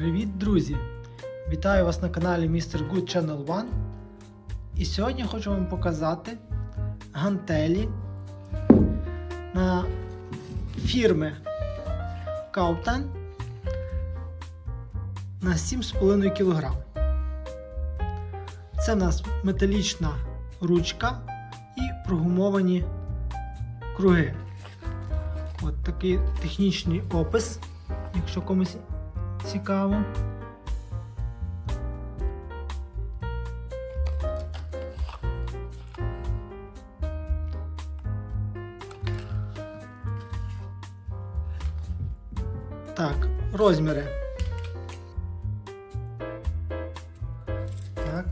Привіт, друзі! Вітаю вас на каналі Mr. Good Channel One. І сьогодні хочу вам показати гантелі на фірми Кауптан на 7,5 кг. Це в нас металічна ручка і прогумовані круги. От такий технічний опис, якщо комусь цікаво. Так, розміри. Так.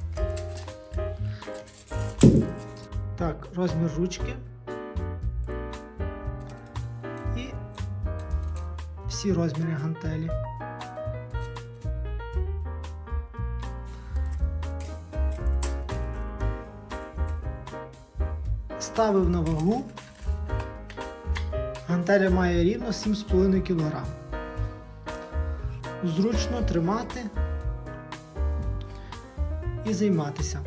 Так, розмір ручки. І всі розміри гантелі. Ставив на вагу. Гантеля має рівно 7,5 кг. Зручно тримати і займатися.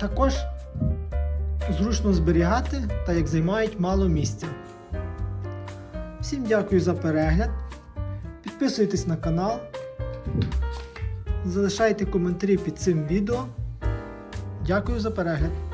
Також зручно зберігати, так як займають мало місця. Всім дякую за перегляд. Підписуйтесь на канал. Залишайте коментарі під цим відео. Дякую за перегляд.